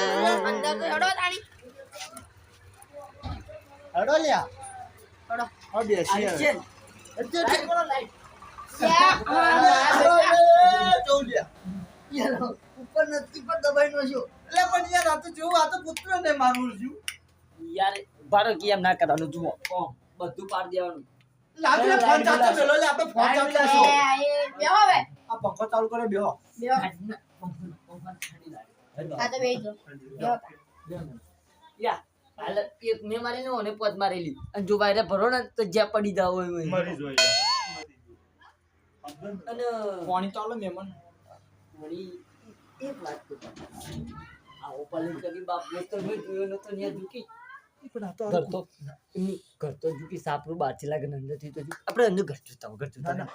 અંદર તો હેડો તાણી હેડો લ્યા. હેડો. હવે બેસી આ છે એટલે ઠીક કરો લાઈટ. યા, હેડો, હા, એ, જોઉં લ્યા. યાર, ઉપર નથી પણ દબાઈ નો છું. એટલે પણ યાર આ તો જેવું આ તો કૂતરું ને મારું છું. યાર બારો કે ના કરવાનું જુઓ. બધું પાડી દેવાનું. લાગે ફોન ચાલતો પેલો લે આપણે ફોન ચાલુ એ, બેહો હવે. આ પંખો ચાલુ કરે બેહો. બેહો. પંખો- પંખો ઠંડી લાગે. આ તો બેહી જાઓ. યા, હાલ એક મેં મારેલી ને ઓને મારેલી. અને જો વાયરે ભરો ને તો જ્યાં પડી જાવ હોય. મરી જોઈ અને પાણી ચાલો મહેમાન. વળી એક વાત કહું તમને. આવો પલટ કરી બાપ દોસ્તો મેં જોયો નતો ત્યાં ઝૂકી. પણ આ તો ઘર તો એમની ઘર તો ઝૂકી સાપરું બહારથી લાગે ને અંદરથી તો આપડે આપણે અંદર ઘર જોતા હોય, ઘર જોતા ના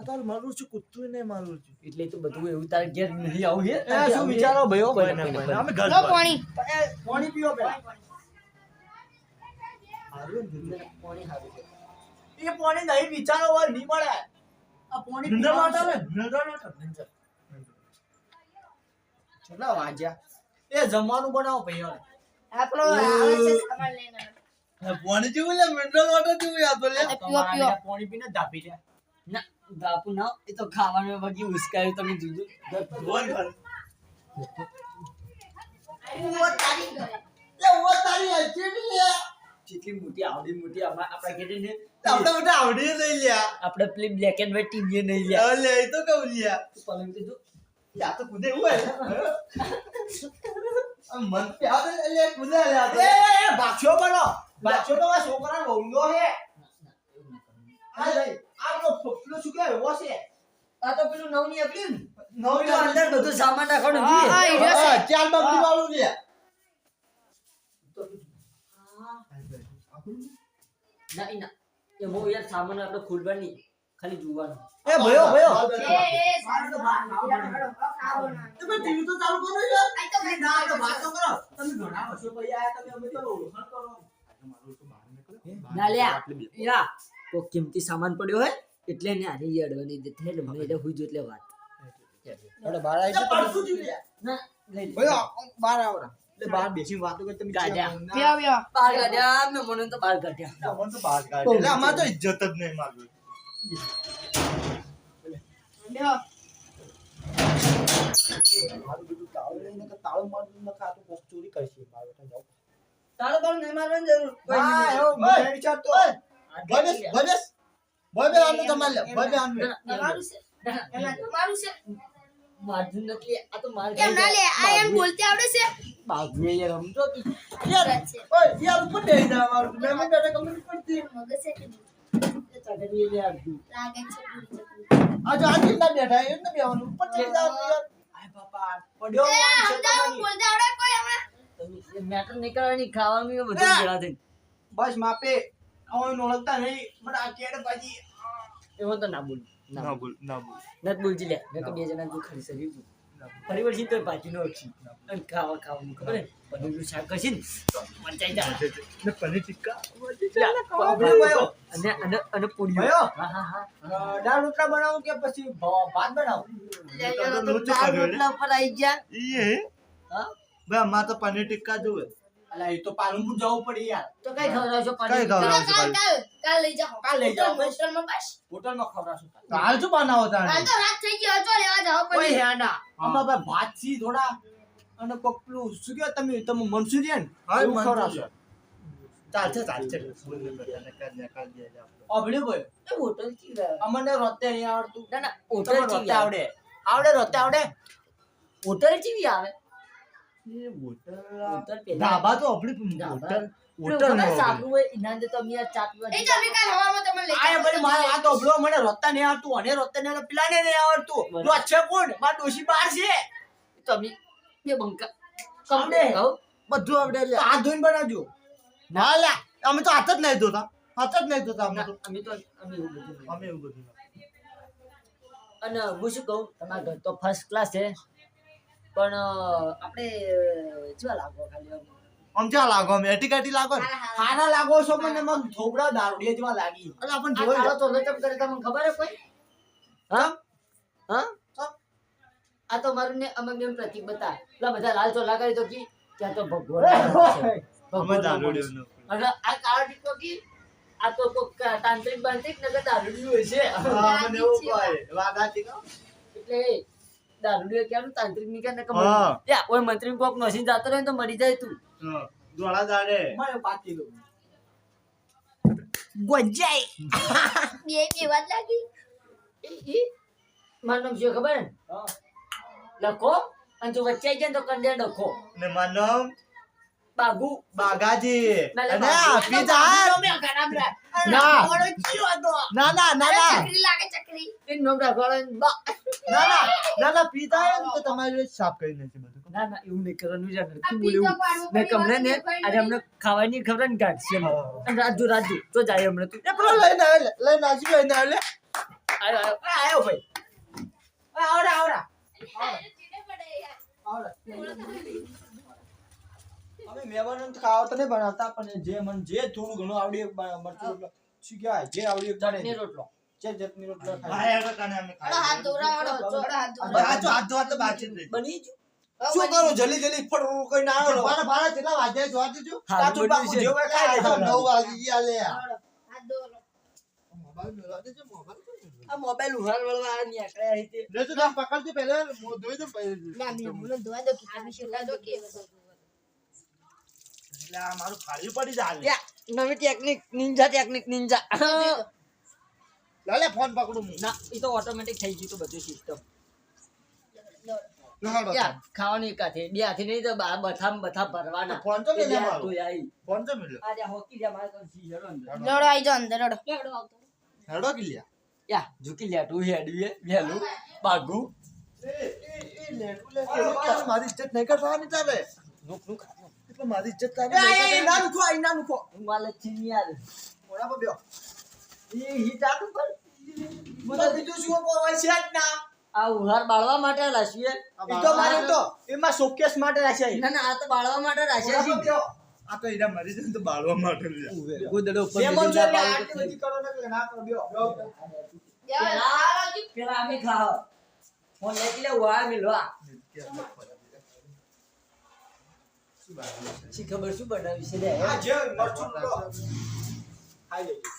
ના હોય. બસ બસ આ તો મારું છું કૂતરું ને મારું છું. એટલે તો બધું એવું તારે ઘેર નહીં આવું હે? એ શું વિચારો. ના. અમે ઘર પાણી. પાણી પીઓ પેલા. હારું પાણી સારું એ પાણી નહીં વિચારો હોય નહીં મળે. આ પાણી મિનરલ વોટર ને મિનરલ વોટર કેટલા વાગ્યા એ જમવાનું બનાવો ભૈયા આપણો આવે છે સામાન લઈને. પાણી જેવું લે મિનરલ વોટર જેવું યાદ લે. પાણી પીને ધાપી લે. ના બાપુ ના એ તો ખાવાનું બાકી ઉસકાયું તમે જુદું. બોલ કર ઓ તારી લે ઓ તારી અચેડી લે મોટી આવડી મોટી આપણા ઘેરે ને આપણે બધા આવડી લઈ લ્યા. આપણે પેલી બ્લેક એન્ડ વ્હાઈટ ટીવી નહીં લ્યા. લે એ તો કહું લ્યા. પલંગ તો જો. યા તો કુદે મન પે આવે લે કુદે લે એ બાક્ષો બનો બાક્ષો તો છોકરા વહુનો હે. હા લઈ આ નો શું કે એવો આ તો પેલું નવની? આપેલું નવ પેલું અંદર બધું સામાન રાખવાનું હા, હા, જોઈએ. એ રહ્યો છે. ચાલ બકરી વાળું લે ના ઈ ના. એમાં યાર સામાન આપણે ખોલવાની ખાલી જોવાનું. એ ભયો ભયો. એ એ સારું તો ભાત ખાવો ના તમે ટીવી તો ચાલુ કરો યાર આ ના તો વાત તો કરો. તમે ઘણા વર્ષો પછી આયા તમે અમે તો ઓળખાણ કરો. ના લ્યા યા કોઈ કિંમતી સામાન પડ્યો હોય એટલે ને આરે ઈ અડવાની દે એટલે મને એટલે હુઈ જો એટલે વાત. બાર આવી ના. બાર એટલે બાર બેસીને વાતો કરી તમે ગાડ્યા. બેહો બેહો બહાર કાઢ્યા મેં મને તો બહાર કાઢ્યા અમને તો બહાર કાઢે એટલે અમાર તો ઇજ્જત જ નહીં મારવી બેહો મારું બધું તાળું લઈને તાળું મારું ન ખાતું કોક ચોરી કરશે. મારું તો જાઉં. તારો નહીં મારવાની જરૂર. હા એવો ભવેશ ભવેશ ભવે આનું તમારે ભવે આનું. તમારું છે? તમારું નથી આ તો માર કેમ ના લે? આ એમ બોલતે આવડે યાર યાર ઓય યાર ઉપર દે મારું મેં મને બેટા કમ્પ્લીટ મગજ કે બસ માપે. આવું ઓળખતા નહીં પણ આ કેડ પાછી એમાં તો ના બોલ ના બોલ. ના બોલ. નત બોલજી લે મેં તો બે જણા જો ખરી સરી ફરી વળશી તો પાછી નો ઓછી અને ખાવા ખાવાનું ખબર હે પનીરનું શાક કરશે ને મચાઈ જાય ને પનીર ટિક્કા? અને અને અને પૂરીઓ હા હા હા. દાળ રોટલા બનાવું કે પછી ભાત બનાવું? તો દાળ રોટલા પર આવી ગયા. ઈએ હા? બે અમાર તો પનીર ટિક્કા જોવે. અલા એ તો પાલનપુર જવું પડે યાર. તો કઈ ખવડાવશો કઈ ખવડાવશો ખવડાવ? કાલ કાલ કાલ લઈ જાઓ. કાલ લઈ જાઓ, હોસ્ટેલમાં બસ. હોટલમાં ખવડાવશું તો હાલ શું બનાવો કાલ તાણે તો રાત થઈ ગઈ હજો લેવા જાઓ ઓય હેડા. આમાં ભાઈ ભાત સી થોડા અને પપલું. શું કહેવાય તમે? તમે મંચુરિયન એવું ખવડાવશો. ચાલશે ચાલશે. અભળ્યું ભાઈ. એ હોટલ ચી અમને રોતે નહીં આવડતું. ના ના હોટલ ચી આવડે આવડે. આવડે રોતે આવડે. હોટલ ચીવી આવે એ હોટલ હોટલ પેલા ધાબા તો આપણી હોટલ આ ચા એ તો અમે કાલ હવામાં તમને લઈ આ જાઓ. બધી મારે વાત ઓબળો મને રોતા નહીં આવડતું અને રોતા નહીં પેલાને નહીં આવડતું. બરાબર. છે કોણ? માર ડોશી બહાર છે. તમે બે બંકા. આવડે. બધું આવડે તો હાથ ધોઈને બનાવજો. ના લ્યા અમે તો હાથ જ નહીં ધોતા. હાથ જ નહીં ધોતા અમે તો. અમે તો અમે એવું બધું અમે એવું બધું અને હું શું કહું? તમારા ઘર તો ફર્સ્ટ ક્લાસ છે. પણ આપણે કેવા લાગો ખાલી આમ? આમ લાગો અમે? એટી કાટી લાગો ને? હા, હા. ખાના લાગો છો મને મગ થોબડા દારૂડિયા જેવા લાગી. અરે આપણને જોઈ કાળો ચોલો કરે તમને ખબર હે કોઈ? હા? હા? મારું ને અમે બેન પ્રતીક બતા. પેલા બધા લાલ ચોલા કરી તો કી? ત્યાં તો ભગવાન. ભગવાન માણસ. અને આ કાળો ટીકો કી? આ તો કોક તાંત્રિક બાંત્રિક નગર દારૂડિયું હશે હા, મને એવું કહે. વાઘાજી કહો. એટલે દારૂડિયો કેમ તાંત્રિકની કે. યા ઓય મંત્રી કોક નસીન જાતો રહે તો મરી જાય તું. દોડા દાડે મને પાકી દો. ગોજાઈ બે બે વાત લાગી. ઈ ઈ મારું નામ શું ખબર? લખો અને તું વચ્ચે જાય ને તો કંડે લખો. ને મારું નામ? બાગુ. બાગાજી. ના, અને. આપી જાય ના. ચીયો હતો. ના ના ના અરે ના. ચકરી લાગે ચકરી. એનું નામ રાખવાનું ને. ના ના ના ના પીતા ને તો તમારે સાફ કરી નાખશે બધું. ના ના એવું નહીં કરવાનું છે નથી બોલ્યું મેં કમને ને આજે અમને ખાવાની ખબર ને કાઢ છે રાજુ રાજુ તો જાય હમણાં તું એ પેલો લઈને આવે લઈને આવજો લઈને આવે લે આયો, આયો. આયો ભાઈ. આ આવડા, આવડા. ચીડે આવડા. અમે તો ખાવા તો નહીં બનાવતા પણ જે મને જે થોડું ઘણું આવડી મરચું એટલે શું કહેવાય? જે આવડી ચટણી રોટલો. મોબાઈલ મેળવા દેજો મોબાઈલ તો આ મોબાઈલ ઉહાર વળવા આ નીકળ્યા લે તો તમે પકડજો પહેલા મો ધોઈ દો ધોવા દો કે. એટલે મારું ફાડ્યું પડી જાય નવી ટેકનિક નિંજા ટેકનિક નિંજા લાલે ફોન પકડું ના એ તો ઓટોમેટિક થઈ ગયું તો બધું સિસ્ટમ ખાવાની એક હાથે બે હાથે નહીં તો બથા બથા ભરવાના. ફોન તો એ બે મેલે હાથ મારો ધોઈ આઈ. ફોન તો મેલ્યો આ હોકી જ્યાં મારે તો જી હેડો અંદર. લડો આઈ જાઓ અંદર, લડો. લડો આવતો. હેડો કિલ્યા યા ઝૂકી લ્યા તું હેડવી હે, વહેલું બાગુ મારી ઇજ્જત નહીં કરવાની તારે. નુક નુક. એટલે મારી ઇજ્જત તારે એ, એ, એ, નાનું ખો, આ નાનું ખો. હું માલે ચીની યાર મોઢા પર બેહો. એ હીટ આટું પર મને બીજું શું કોઈ છે જ ના. આ ઉહાર બાળવા માટે રાશીએ ઈ તો મારું તો એમાં શોકેસ માટે રાખ્યા છે. ના ના આ તો બાળવા માટે રાશિયા છે. આ તો હીરા મરી જાય તો બાળવા માટે લ્યા. ગોદડો ઉપર જે મન લીધા છે એટલે બાળવા આટલી બધી કરો ને ના કરો, બેહો, બેહો, બેહો. જાઓ, લાવો, પેલા અમે ખાવ ફોન લઈ લે ઉહાર મિલવા. શી ખબર શું બનાવ્યું છે લે આ જે મરચું લો. ખાઈ લેજો.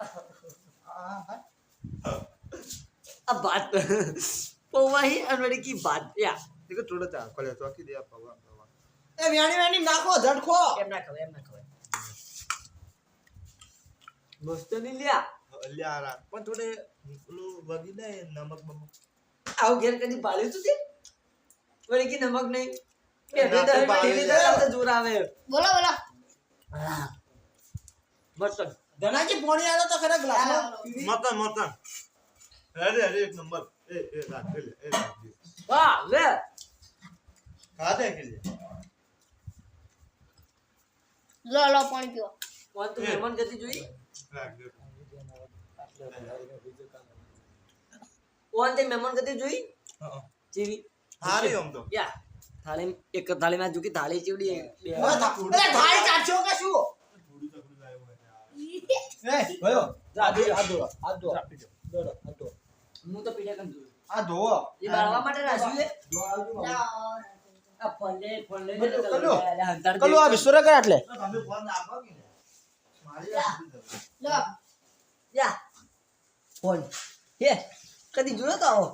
આ, હા. આ ભાત પૌવાહી અને કી ભાત યા देखो थोड़ा सा खोले तो आखी दिया पवा पवा એ વેણી વેણી નાખો ઝટકો એમ ના ખવાય એમ ના ખવાય મસ્ત નહીં લ્યા અલ્યા રા પણ થોડે પેલું વગી દે નમક બમક આવું ઘેર કદી પાડ્યું તું તે વળી કે નમક નહીં બોલો બોલો. મસ્ત ધનાજી પોણી આલો તો ખરા ગ્લાસ મતન મતન અરે અરે એક નંબર. એ એ રાત લે એ રાત દે વાહ લે. ખાતે કે લો લો પાણી પીવો કોણ તું મહેમાન ગતિ જોઈ. રાખ દે તે મહેમાન ગતિ જોઈ. હા ચીવી હારી આમ તો. યા. થાળી એક થાળીમાં જોકી થાળી ચીવડી અરે થાળી ચાટશો કે શું? એ ગયો. હું તો પીડે કમ આ એ બાળવા માટે રાખ્યું છે? ધો આવજો આ કલું, આ વિશ્વરે કર એટલે. તમે ફોન નાખો કે મારી લો યા ફોન. હે કદી જોયો તો આવો?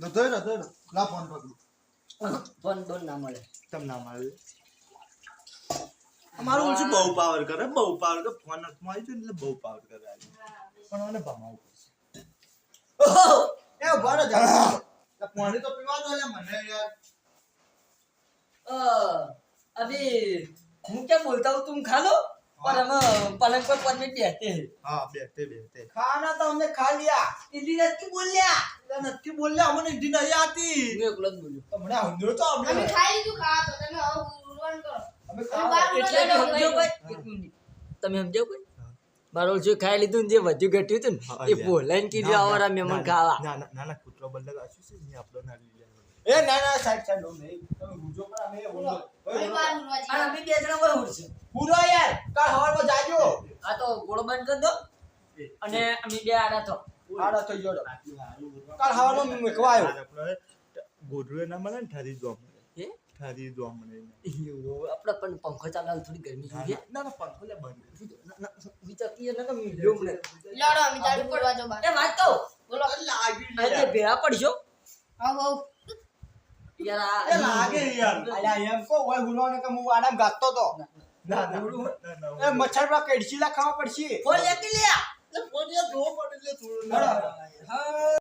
નતો નતોય લા ફોન પકડું ફોન બોન ના મળે. તમ ના મળે. અમારું ઓછું બહુ પાવર કરે બહુ પાવર કરે. ફોન હાથમાં આવી એટલે બહુ પાવર કરે પણ મને ભમાવું પડશે. એ ભરો જા પાણી તો પીવા દો મને યાર. અ અભી હું ક્યાં બોલતા હું તું ખાલો? और हम पलंग पर पन में बैठते हैं હા બેઠે બેઠે ખાના તો हमने खा लिया हिंदी नहीं बोल लिया એટલે નથી બોલ્યા મને હિન્દી નહીં આતી मैं એકલો જ બોલ્યો તમને હંધ્યો તો અમે આપણે ખાઈ લીધું ખા તો તમે હવે ઉરવાનું કરો અમે અમે ખાવા બાર એટલે ઉરવાનું સમજો કરો. કોઈ એક મિનિટ તમે સમજો કોઈ મારો જે ખાઈ લીધું ને જે વધ્યું ઘટ્યું હતું હા, ને એ યાર. બોલાઈને કીધું આવરા મહેમાન ખાવા ના ના ના ના કૂતરો બદલે આશું છે ને આપણો ના લઈ લેવાનો. એ ના ના સાઈડ સાઈડ લો નહીં તમે ગુજો પણ અમે બોલો. અને અમે બે જણા કોઈ ઉડશે પૂરો યાર કાલ હવારમાં જાજો. આ તો ગોળ બંધ કરી દો. અને અમે બે આડા તો. હાડા થઈ ગયો કાલ હવારમાં મેકવા આવ્યો. આપણે ના મળે ને ઠરી જોવા હે? ઠરી જોવા મળે આપણે પણ પંખો ચાલે થોડી ગરમી જોઈએ ના ના પંખો લે બંધ ના, ના, વિચાર કીએ ના કે મીડિયો મને. લડો અમે દારૂ પડવા જો એ વાત કહું. બોલો. આજે ભેળા પડશો. આવ આવ યાર લાગે યાર અલ્યા એમ કો ઓય હુલો ને કે હું આડામ ગાતો તો ના એ મચ્છર પર કેડસી લા ખાવા પડશે ફોન લેતી લે ફોન યાર પડે એટલે થોડું હળો. ના.